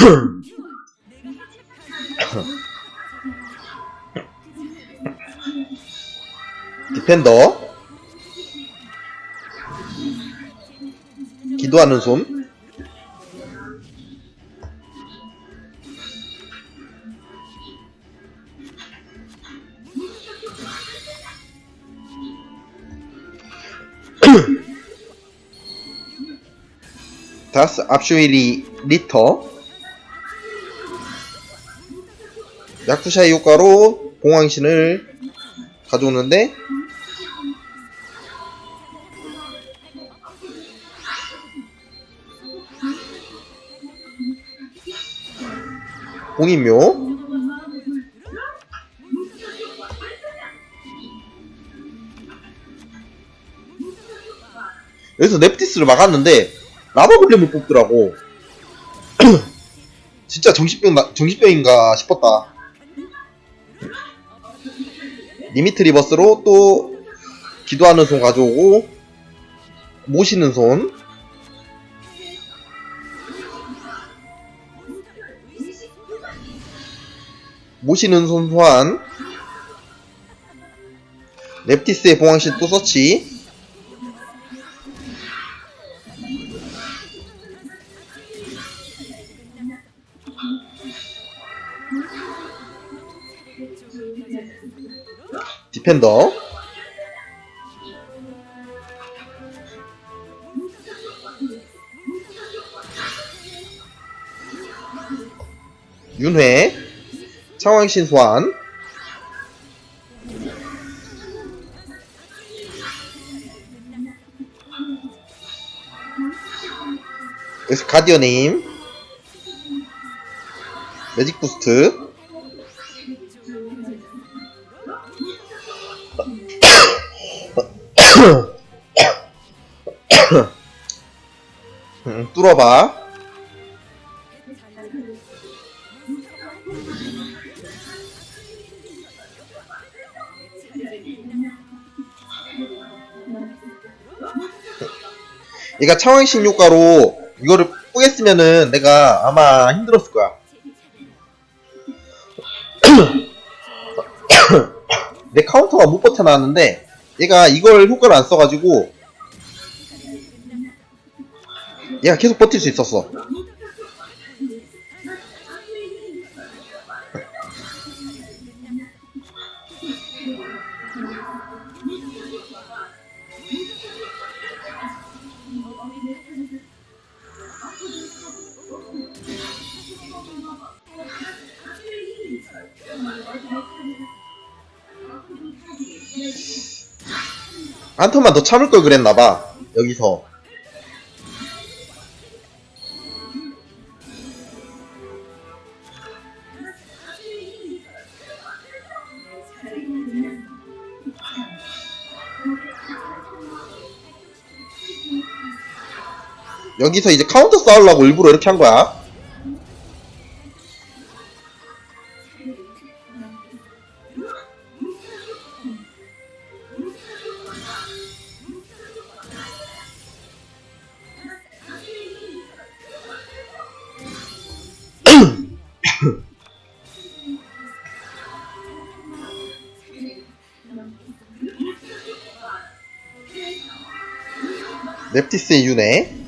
디펜더. 기도하는 손. 다스 압슈일이 리터 야쿠샤의 효과로 봉황신을 가져오는데 봉인묘. 여기서 넵티스를 막았는데 라바블렘을 뽑더라고. 진짜 정신병 나- 정신병인가 싶었다 리미트 리버스로 또 기도하는 손 가져오고 모시는 손. 모시는 손 소환. nep티스의 봉황신 또 서치 디펜더. 윤회. 창왕신 소환. 여기서 가디언 에임. 매직 부스트 음, 뚫어봐 얘가 창왕신 효과로 이거를 뿌겠으면은 내가 아마 힘들었을 거야. 내 카운터가 못 버텨나왔는데 얘가 이걸 효과를 안 써가지고 얘가 계속 버틸 수 있었어. 한 턴만 더 참을 걸 그랬나봐. 여기서. 여기서 이제 카운터 싸우려고 일부러 이렇게 한 거야. 넵티스의 윤회.